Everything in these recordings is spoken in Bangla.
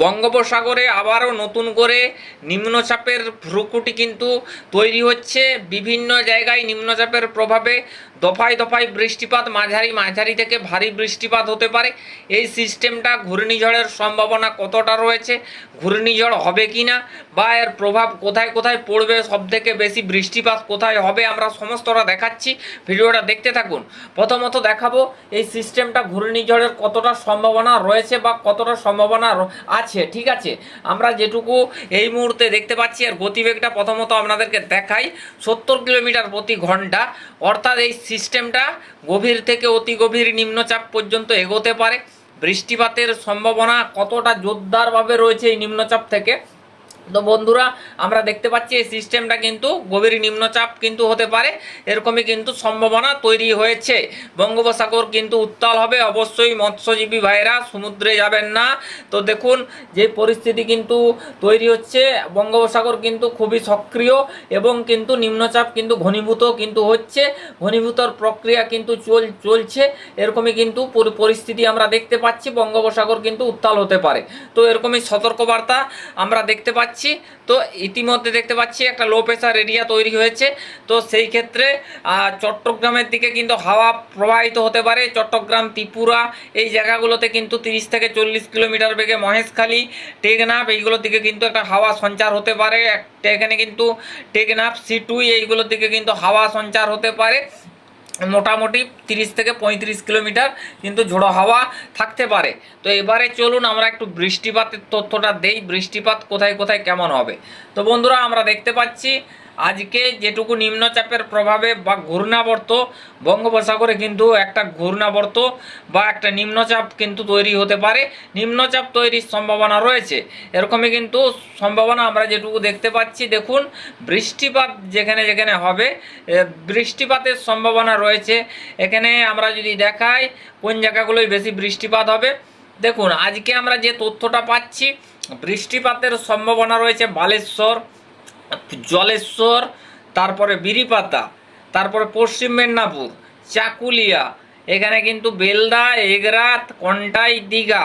বঙ্গোপসাগরে আবারও নতুন করে নিম্নচাপের ভ্রুকুটি কিন্তু তৈরি হচ্ছে। বিভিন্ন জায়গায় নিম্নচাপের প্রভাবে দফায় দফায় বৃষ্টিপাত, মাঝারি মাঝারি থেকে ভারী বৃষ্টিপাত হতে পারে। এই সিস্টেমটা ঘূর্ণিঝড়ের সম্ভাবনা কতটা রয়েছে, ঘূর্ণিঝড় হবে কি না বা এর প্রভাব কোথায় কোথায় পড়বে সব থেকে বেশি বৃষ্টিপাত কোথায় হবে আমরা সমস্তটা দেখাচ্ছি। ভিডিওটা দেখতে থাকুন। প্রথমত দেখাবো এই সিস্টেমটা ঘূর্ণিঝড়ের কতটা সম্ভাবনা রয়েছে বা কতটা সম্ভাবনা আছে, ঠিক আছে? আমরা যেটুকু এই মুহূর্তে দেখতে পাচ্ছি, আর গতিবেগটা প্রথমত আপনাদেরকে দেখাই, সত্তর কিলোমিটার প্রতি ঘণ্টা। অর্থাৎ এই সিস্টেমটা গভীর থেকে অতি গভীর নিম্নচাপ পর্যন্ত এগোতে পারে। বৃষ্টিপাতের সম্ভাবনা কতটা জোরদারভাবে রয়েছে এই নিম্নচাপ থেকে? তো বন্ধুরা, আমরা দেখতে পাচ্ছি এই সিস্টেমটা কিন্তু গভীর নিম্নচাপ কিন্তু হতে পারে। এরকমই কিন্তু সম্ভাবনা তৈরি হয়েছে। বঙ্গোপসাগর কিন্তু উত্তাল হবে। অবশ্যই মৎস্যজীবী ভাইরা সমুদ্রে যাবেন না। তো দেখুন, যে পরিস্থিতি কিন্তু তৈরি হচ্ছে, বঙ্গোপসাগর কিন্তু খুবই সক্রিয় এবং কিন্তু নিম্নচাপ কিন্তু ঘনীভূত কিন্তু হচ্ছে। ঘনীভূতর প্রক্রিয়া কিন্তু চল, চলছে। এরকমই কিন্তু পরিস্থিতি আমরা দেখতে পাচ্ছি। বঙ্গোপসাগর কিন্তু উত্তাল হতে পারে। তো এরকমই সতর্কবার্তা আমরা দেখতে পাচ্ছি। তো ইতিমধ্যে দেখতে পাচ্ছি একটা লো প্রেশার এরিয়া তৈরি হয়েছে। তো সেই ক্ষেত্রে চট্টগ্রামের দিকে কিন্তু হাওয়া প্রবাহিত হতে পারে। চট্টগ্রাম, ত্রিপুরা এই জায়গাগুলোতে কিন্তু তিরিশ থেকে চল্লিশ কিলোমিটার বেগে মহেশখালী, টেকনাফ এইগুলোর দিকে কিন্তু একটা হাওয়া সঞ্চার হতে পারে। একটা এখানে কিন্তু টেকনাফ, সিটুই এইগুলোর দিকে কিন্তু হাওয়া সঞ্চার হতে পারে। মোটামুটি তিরিশ থেকে পঁয়ত্রিশ কিলোমিটার কিন্তু ঝোড়ো হাওয়া থাকতে পারে। তো এবারে চলুন আমরা একটু বৃষ্টিপাতের তথ্যটা দেই। বৃষ্টিপাত কোথায় কোথায় কেমন হবে? তো বন্ধুরা, আমরা দেখতে পাচ্ছি আজকে যেটুকু নিম্নচাপের প্রভাবে বা ঘূর্ণাবর্ত, বঙ্গোপসাগরে কিন্তু একটা ঘূর্ণাবর্ত বা একটা নিম্নচাপ কিন্তু তৈরি হতে পারে। নিম্নচাপ তৈরির সম্ভাবনা রয়েছে। এরকমই কিন্তু সম্ভাবনা আমরা যেটুকু দেখতে পাচ্ছি, দেখুন, বৃষ্টিপাত যেখানে যেখানে হবে বৃষ্টিপাতের সম্ভাবনা রয়েছে। এখানে আমরা যদি দেখাই, কোন জায়গাগুলোয় বেশি বৃষ্টিপাত হবে? দেখুন, আজকে আমরা যে তথ্যটা পাচ্ছি, বৃষ্টিপাতের সম্ভাবনা রয়েছে বালেশ্বর জলেশ্বর, তারপরে বিরিপাতা, তারপরে পশ্চিম মেদিনীপুর, চাকুলিয়া, এখানে কিন্তু বেলদা, এগরাত, কন্টাই, দীঘা,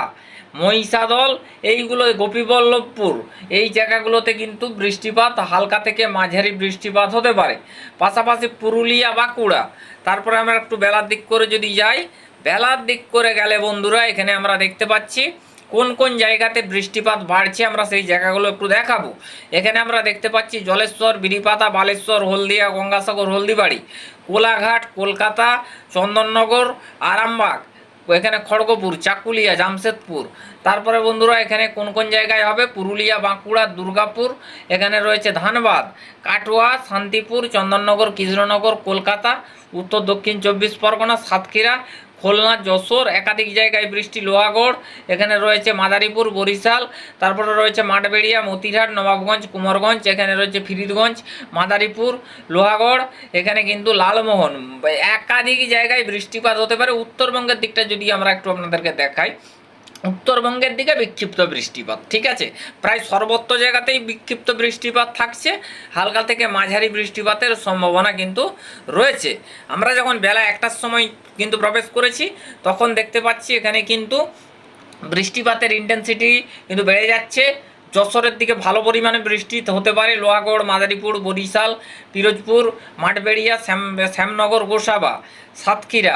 মহিষাদল, এইগুলো গোপীবল্লভপুর, এই জায়গাগুলোতে কিন্তু বৃষ্টিপাত, হালকা থেকে মাঝারি বৃষ্টিপাত হতে পারে। পাশাপাশি পুরুলিয়া, বাঁকুড়া, তারপরে আমরা একটু বেলার দিক করে যদি যাই, বেলার দিক করে গেলে বন্ধুরা, এখানে আমরা দেখতে পাচ্ছি কোন কোন জায়গাতে বৃষ্টিপাত বাড়ছে আমরা সেই জায়গাগুলো একটু দেখাবো। এখানে আমরা দেখতে পাচ্ছি জলেশ্বর বিড়িপাতা বালেশ্বর, হলদিয়া, গঙ্গাসাগর, হলদিবাড়ি, কোলাঘাট, কলকাতা, চন্দননগর, আরামবাগ, এখানে খড়গপুর, চাকুলিয়া, জামশেদপুর। তারপরে বন্ধুরা এখানে কোন কোন জায়গায় হবে? পুরুলিয়া, বাঁকুড়া, দুর্গাপুর, এখানে রয়েছে ধানবাদ, কাটোয়া, শান্তিপুর, চন্দননগর, কৃষ্ণনগর, কলকাতা, উত্তর দক্ষিণ চব্বিশ পরগনা, সাতক্ষীরা খুলনা, যশোর, একাধিক জায়গায় বৃষ্টি, লোহাগড়, এখানে রয়েছে মাদারীপুর, বরিশাল, তারপরে রয়েছে মাঠবেড়িয়া মতিহাট নবাবগঞ্জ, কুমারগঞ্জ, এখানে রয়েছে ফিরিদগঞ্জ, মাদারীপুর, লোহাগড়, এখানে কিন্তু লালমোহন। একাধিক জায়গায় বৃষ্টিপাত হতে পারে। উত্তরবঙ্গের দিকটা যদি আমরা একটু আপনাদেরকে দেখাই উত্তরবঙ্গের দিকে বিক্ষিপ্ত বৃষ্টিপাত, ঠিক আছে? প্রায় সর্বত্র জায়গাতেই বিক্ষিপ্ত বৃষ্টিপাত থাকছে। হালকা থেকে মাঝারি বৃষ্টিপাতের সম্ভাবনা কিন্তু রয়েছে। আমরা যখন বেলা একটার সময় কিন্তু প্রবেশ করেছি, তখন দেখতে পাচ্ছি এখানে কিন্তু বৃষ্টিপাতের ইন্টেন্সিটি কিন্তু বেড়ে যাচ্ছে। যশোরের দিকে ভালো পরিমাণে বৃষ্টি হতে পারে। লোহাগড়, মাদারীপুর, বরিশাল, পিরোজপুর, মাঠবেড়িয়া, শ্যাম, শ্যামনগর, গোসাবা, সাতক্ষীরা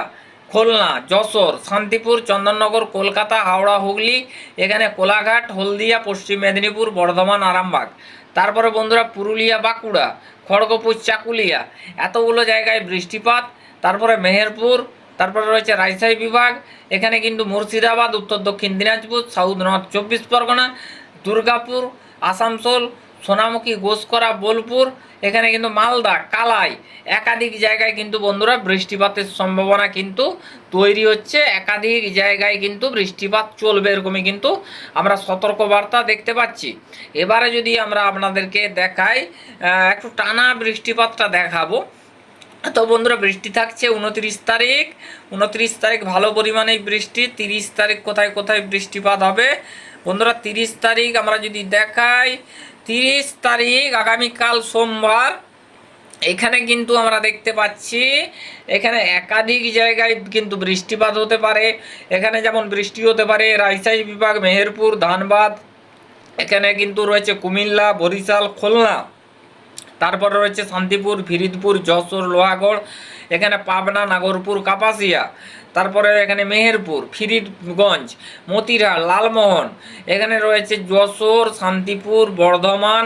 খুলনা, যশোর, শান্তিপুর, চন্দননগর, কলকাতা, হাওড়া, হুগলি, এখানে কোলাঘাট, হলদিয়া, পশ্চিম মেদিনীপুর, বর্ধমান, আরামবাগ। তারপরে বন্ধুরা পুরুলিয়া, বাঁকুড়া, খড়গপুর, চাকুলিয়া। এতগুলো জায়গায় বৃষ্টিপাত, তারপরে মেহেরপুর, তারপরে রয়েছে রাজশাহী বিভাগ, এখানে কিন্তু মুর্শিদাবাদ, উত্তর দক্ষিণ দিনাজপুর, সাউথ নর্থ চব্বিশ পরগনা, দুর্গাপুর, আসানসোল, সোনামুখী গোসকরা বোলপুর এখানে কিন্তু মালদা, কালাই, একাধিক জায়গায় কিন্তু বন্ধুরা বৃষ্টিপাতের সম্ভাবনা কিন্তু তৈরি হচ্ছে। একাধিক জায়গায় কিন্তু বৃষ্টিপাত চলবে এরকমই কিন্তু আমরা সতর্কবার্তা দেখতে পাচ্ছি। এবারে যদি আমরা আপনাদেরকে দেখাই একটু টানা বৃষ্টিপাতটা দেখাবো। তো বন্ধুরা বৃষ্টি থাকছে উনত্রিশ তারিখ। উনত্রিশ তারিখ ভালো পরিমাণে বৃষ্টি, তিরিশ তারিখ কোথায় কোথায় বৃষ্টিপাত হবে? বন্ধুরা তিরিশ তারিখ আমরা যদি দেখাই তিরিশ তারিখ, আগামীকাল সোমবার। এখানে কিন্তু আমরা দেখতে পাচ্ছি, এখানে একাধিক জায়গায় কিন্তু বৃষ্টিপাত হতে পারে। এখানে যেমন বৃষ্টি হতে পারে, রাজশাহী বিভাগ, মেহেরপুর, ধানবাদ। এখানে কিন্তু রয়েছে কুমিল্লা, বরিশাল, খুলনা। তারপরে রয়েছে শান্তিপুর, ফিরিদপুর, যশোর, লোহাগড়। এখানে পাবনা, নাগরপুর, কাপাসিয়া। তারপরে এখানে মেহেরপুর, ফিরিদগঞ্জ মতিরাট লালমোহন, এখানে রয়েছে যশোর, শান্তিপুর, বর্ধমান,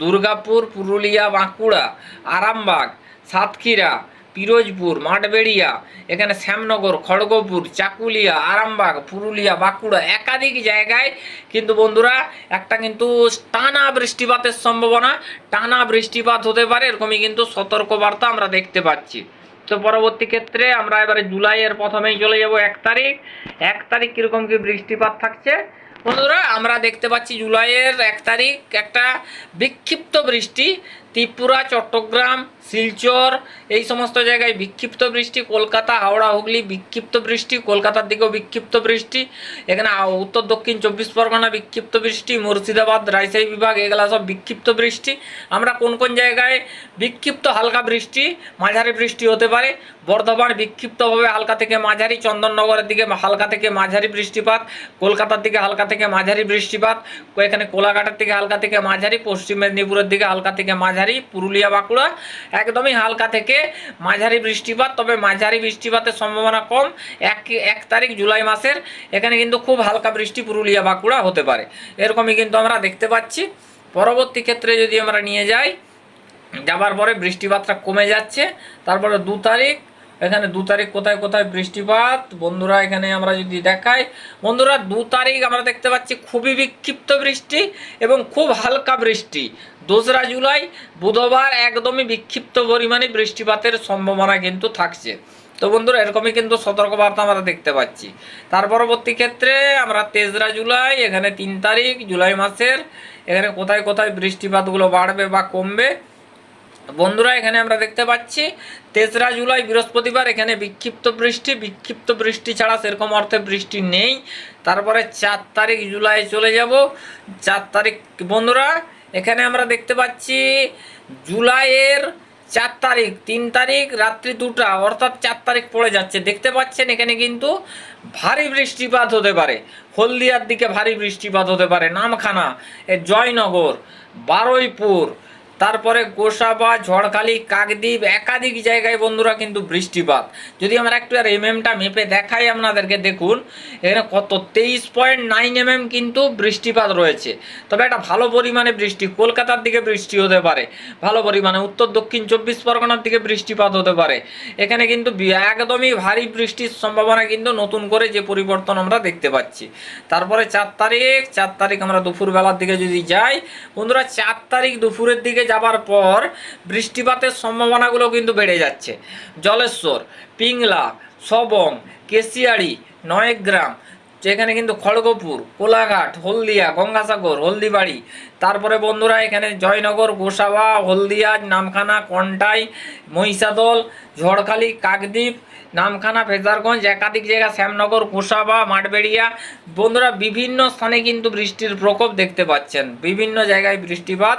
দুর্গাপুর, পুরুলিয়া, বাঁকুড়া, আরামবাগ, সাতক্ষীরা, পিরোজপুর, মাঠবেড়িয়া, এখানে শ্যামনগর, খড়গপুর, চাকুলিয়া, আরামবাগ, পুরুলিয়া, বাঁকুড়া একাধিক জায়গায়। কিন্তু বন্ধুরা, একটা কিন্তু টানা বৃষ্টিপাতের সম্ভাবনা, টানা বৃষ্টিপাত হতে পারে, এরকমই কিন্তু সতর্কবার্তা আমরা দেখতে পাচ্ছি। তো পরবর্তী ক্ষেত্রে আমরা এবারে জুলাইয়ের প্রথমেই চলে যাব এক তারিখ। এক তারিখ কীরকম কি বৃষ্টিপাত থাকছে? বন্ধুরা, আমরা দেখতে পাচ্ছি জুলাইয়ের এক তারিখ একটা বিক্ষিপ্ত বৃষ্টি। ত্রিপুরা, চট্টগ্রাম, শিলচর, এই সমস্ত জায়গায় বিক্ষিপ্ত বৃষ্টি, কলকাতা, হাওড়া, হুগলি, বিক্ষিপ্ত বৃষ্টি, কলকাতার দিকেও বিক্ষিপ্ত বৃষ্টি, এখানে উত্তর, দক্ষিণ, চব্বিশ পরগনা বিক্ষিপ্ত বৃষ্টি, মুর্শিদাবাদ, রাজশাহী বিভাগ, এগুলা সব বিক্ষিপ্ত বৃষ্টি। আমরা কোন কোন জায়গায় বিক্ষিপ্ত হালকা বৃষ্টি, মাঝারি বৃষ্টি হতে পারে, বর্ধমান বিক্ষিপ্তভাবে হালকা থেকে মাঝারি, চন্দননগরের দিকে হালকা থেকে মাঝারি বৃষ্টিপাত, কলকাতার দিকে হালকা থেকে মাঝারি বৃষ্টিপাত, এখানে কোলাঘাটের থেকে হালকা থেকে মাঝারি, পশ্চিম মেদিনীপুরের দিকে হালকা থেকে মাঝারি পুরুলিয়া, বাঁকুড়া। একদমই হালকা থেকে মাঝারি বৃষ্টিপাত, তবে মাঝারি বৃষ্টিপাতের সম্ভাবনা কম। এক এক তারিখ জুলাই মাসের, এখানে কিন্তু খুব হালকা বৃষ্টি পুরুলিয়া, বাঁকুড়া হতে পারে। এরকমই কিন্তু আমরা দেখতে পাচ্ছি। পরবর্তী ক্ষেত্রে যদি আমরা নিয়ে যাই, যাবার পরে বৃষ্টিপাতটা কমে যাচ্ছে। তারপরে দু তারিখ এখানে দু তারিখ কোথায় কোথায় বৃষ্টিপাত? বন্ধুরা, এখানে আমরা যদি দেখাই, বন্ধুরা, দু তারিখ আমরা দেখতে পাচ্ছি খুবই বিক্ষিপ্ত বৃষ্টি এবং খুব হালকা বৃষ্টি। দোসরা জুলাই, বুধবার একদমই বিক্ষিপ্ত পরিমাণে বৃষ্টিপাতের সম্ভাবনা কিন্তু থাকছে। তো বন্ধুরা, এরকমই কিন্তু সতর্কবার্তা আমরা দেখতে পাচ্ছি। তার পরবর্তী ক্ষেত্রে আমরা তেসরা জুলাই, এখানে তিন তারিখ, জুলাই মাসের, এখানে কোথায় কোথায় বৃষ্টিপাতগুলো বাড়বে বা কমবে বন্ধুরা, এখানে আমরা দেখতে পাচ্ছি, তেসরা জুলাই বৃহস্পতিবার এখানে বিক্ষিপ্ত বৃষ্টি বিক্ষিপ্ত বৃষ্টি ছাড়া সেরকম অর্থে বৃষ্টি নেই। তারপরে চার তারিখ জুলাই চলে যাব। চার তারিখ, বন্ধুরা, এখানে আমরা দেখতে পাচ্ছি, জুলাইয়ের চার তারিখ, তিন তারিখ, রাত্রি দুটা, অর্থাৎ চার তারিখ পড়ে যাচ্ছে। দেখতে পাচ্ছেন এখানে কিন্তু ভারী বৃষ্টিপাত হতে পারে। হলদিয়ার দিকে ভারী বৃষ্টিপাত হতে পারে। নামখানা জয়নগর, বারুইপুর তারপরে গোসাবা, ঝড়খালি, কাকদ্বীপ, একাধিক জায়গায় বন্ধুরা কিন্তু বৃষ্টিপাত। যদি আমরা একটু আর এমএমটা মেপে দেখাই আপনাদেরকে, দেখুন, এখানে কত? তেইশ পয়েন্ট নাইন এমএম কিন্তু বৃষ্টিপাত রয়েছে। তবে একটা ভালো পরিমাণে বৃষ্টি, কলকাতার দিকে বৃষ্টি হতে পারে। ভালো পরিমাণে উত্তর, দক্ষিণ, চব্বিশ পরগনার দিকে বৃষ্টিপাত হতে পারে। এখানে কিন্তু একদমই ভারী বৃষ্টির সম্ভাবনা কিন্তু নতুন করে যে পরিবর্তন আমরা দেখতে পাচ্ছি। তারপরে চার তারিখ চার তারিখ আমরা দুপুরবেলার দিকে যদি যাই, বন্ধুরা, চার তারিখ দুপুরের দিকে যাবার পর বৃষ্টিপাতের সম্ভাবনাগুলো কিন্তু বেড়ে যাচ্ছে। জলেশ্বর, পিংলা, সবং, কেশিয়াড়ি, নয়গ্রাম, যেখানে কিন্তু খড়গপুর, কোলাঘাট, হলদিয়া, গঙ্গাসাগর, হলদিবাড়ি, তারপরে বন্ধুরা এখানে জয়নগর, গোসাবা হলদিয়া নামখানা, কন্টাই, মহিষাদল, ঝড়খালি, কাকদ্বীপ, নামখানা, ফেজারগঞ্জ, একাধিক জায়গা, শ্যামনগর, গোসাবা, মাঠবেড়িয়া। বন্ধুরা বিভিন্ন স্থানে কিন্তু বৃষ্টির প্রকোপ দেখতে পাচ্ছেন। বিভিন্ন জায়গায় বৃষ্টিপাত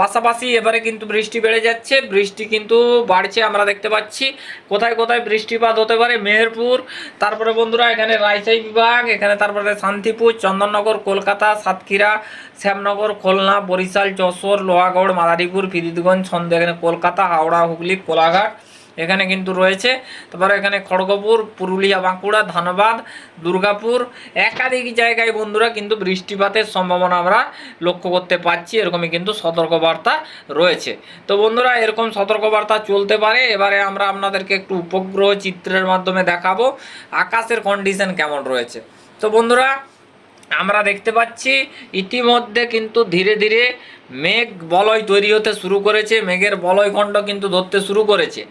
পাশাপাশি এবারে কিন্তু বৃষ্টি বেড়ে যাচ্ছে, বৃষ্টি কিন্তু বাড়ছে আমরা দেখতে পাচ্ছি। কোথায় কোথায় বৃষ্টিপাত হতে পারে? মেহেরপুর, তারপরে বন্ধুরা এখানে রাজশাহী বিভাগ, এখানে তারপরে শান্তিপুর, চন্দননগর, কলকাতা, সাতক্ষীরা, শ্যামনগর, খুলনা, বরিশাল, যশোর, লোহাগড়, মাদারীপুর, ফিরিদগঞ্জ, ছন্দ, এখানে কলকাতা, হাওড়া, হুগলি, কোলাঘাট। এখানে কিন্তু রয়েছে। তারপরে এখানে খড়গপুর, পুরুলিয়া, বাঁকুড়া, ধানবাদ, দুর্গাপুর, একাধিক জায়গায় বন্ধুরা কিন্তু বৃষ্টিপাতের সম্ভাবনা আমরা লক্ষ্য করতে পারছি এরকমই কিন্তু সতর্কবার্তা রয়েছে। তো বন্ধুরা, এরকম সতর্কবার্তা চলতে পারে। এবারে আমরা আপনাদেরকে একটু উপগ্রহ চিত্রের মাধ্যমে দেখাবো। আকাশের কন্ডিশন কেমন রয়েছে? তো বন্ধুরা, আমরা দেখতে পাচ্ছি ইতিমধ্যে কিন্তু ধীরে ধীরে মেঘ বলয় তৈরি হতে শুরু করেছে। মেঘের বলয়খণ্ড কিন্তু ধরতে শুরু করেছে।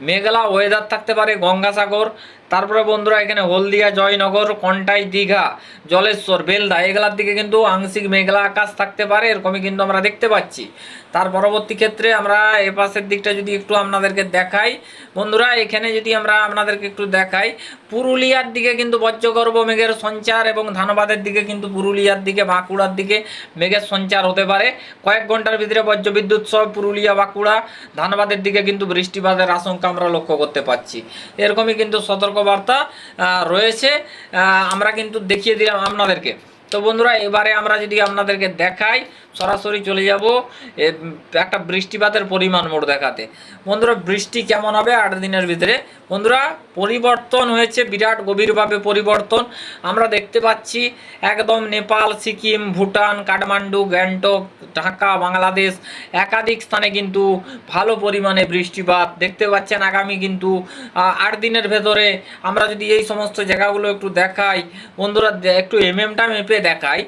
মেঘলা ওয়েদার থাকতে পারে গঙ্গাসাগর। তারপরে বন্ধুরা, এখানে হলদিয়া, জয়নগর, কন্টাই, দীঘা, জলেশ্বর, বেলদা, এগুলার দিকে কিন্তু আংশিক মেঘলা আকাশ থাকতে পারে, এরকমই কিন্তু আমরা দেখতে পাচ্ছি। তার পরবর্তী ক্ষেত্রে আমরা এ পাশের দিকটা যদি একটু আপনাদেরকে দেখাই। বন্ধুরা, এখানে যদি আমরা আপনাদেরকে একটু দেখাই, পুরুলিয়ার দিকে কিন্তু বজ্রগর্ভ মেঘের সঞ্চার এবং ধানবাদের দিকে কিন্তু পুরুলিয়ার দিকে, বাঁকুড়ার দিকে মেঘের সঞ্চার হতে পারে। কয়েক ঘণ্টার ভিতরে বজ্রবিদ্যুৎ সহ পুরুলিয়া, বাঁকুড়া, ধানবাদের দিকে কিন্তু বৃষ্টিপাতের আশঙ্কা আমরা লক্ষ্য করতে পারছি এরকমই কিন্তু সতর্কবার্তা রয়েছে। আমরা কিন্তু দেখিয়ে দিলাম আপনাদেরকে। তো বন্ধুরা, এবারে আমরা যদি আপনাদেরকে দেখাই সরাসরি চলে যাব। একটা বৃষ্টিপাতের পরিমাণ মোট দেখাতে। বন্ধুরা, বৃষ্টি কেমন হবে? আট দিনের ভিতরে। বন্ধুরা, পরিবর্তন হয়েছে, বিরাট গভীরভাবে পরিবর্তন। আমরা দেখতে পাচ্ছি একদম নেপাল, সিকিম, ভুটান, কাঠমান্ডু, গ্যাংটক, ঢাকা, বাংলাদেশ একাধিক স্থানে কিন্তু ভালো পরিমাণে বৃষ্টিপাত দেখতে পাচ্ছেন। আগামী কিন্তু আট দিনের ভেতরে আমরা যদি এই সমস্ত জায়গাগুলো একটু দেখাই, বন্ধুরা একটু এমএমটা মেপে দেখাই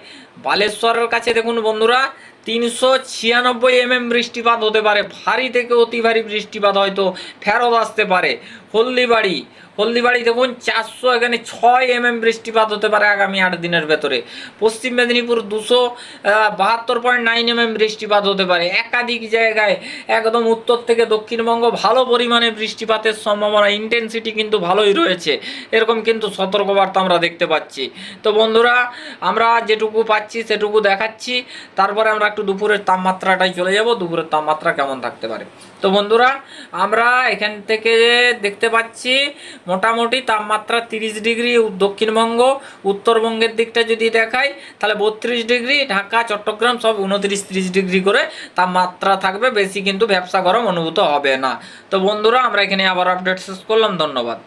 বালেশ্বরের কাছে দেখুন বন্ধুরা, তিনশো ছিয়ানব্বই এমএম বৃষ্টিপাত হতে পারে, ভারী থেকে অতি ভারী বৃষ্টিপাত হয়তো ফেরত আসতে পারে। হলদিবাড়ি। হলদিবাড়ি দেখুন চারশো, এখানে ছয় এমএম বৃষ্টিপাত হতে পারে আগামী আট দিনের ভেতরে। পশ্চিম মেদিনীপুর দুশো বাহাত্তর পয়েন্ট নাইন এমএম বৃষ্টিপাত হতে পারে। একাধিক জায়গায় একদম উত্তর থেকে দক্ষিণবঙ্গ ভালো পরিমাণে বৃষ্টিপাতের সম্ভাবনা ইন্টেন্সিটি কিন্তু ভালোই রয়েছে। এরকম কিন্তু সতর্কবার্তা আমরা দেখতে পাচ্ছি। তো বন্ধুরা, আমরা যেটুকু পাচ্ছি সেটুকু দেখাচ্ছি। তারপরে আমরা একটু দুপুরের তাপমাত্রাটাই চলে যাব। দুপুরের তাপমাত্রা কেমন থাকতে পারে। তো বন্ধুরা, আমরা এখান থেকে দেখতে পাচ্ছি। মোটামুটি তাপমাত্রা তিরিশ ডিগ্রি দক্ষিণবঙ্গ, উত্তরবঙ্গের দিকটা যদি দেখাই, তাহলে বত্রিশ ডিগ্রি, ঢাকা, চট্টগ্রাম সব উনত্রিশ ত্রিশ ডিগ্রি করে তাপমাত্রা থাকবে। বেশি কিন্তু ব্যবসা গরম অনুভূত হবে না। তো বন্ধুরা, আমরা এখানে আবার আপডেট শেষ করলাম। ধন্যবাদ।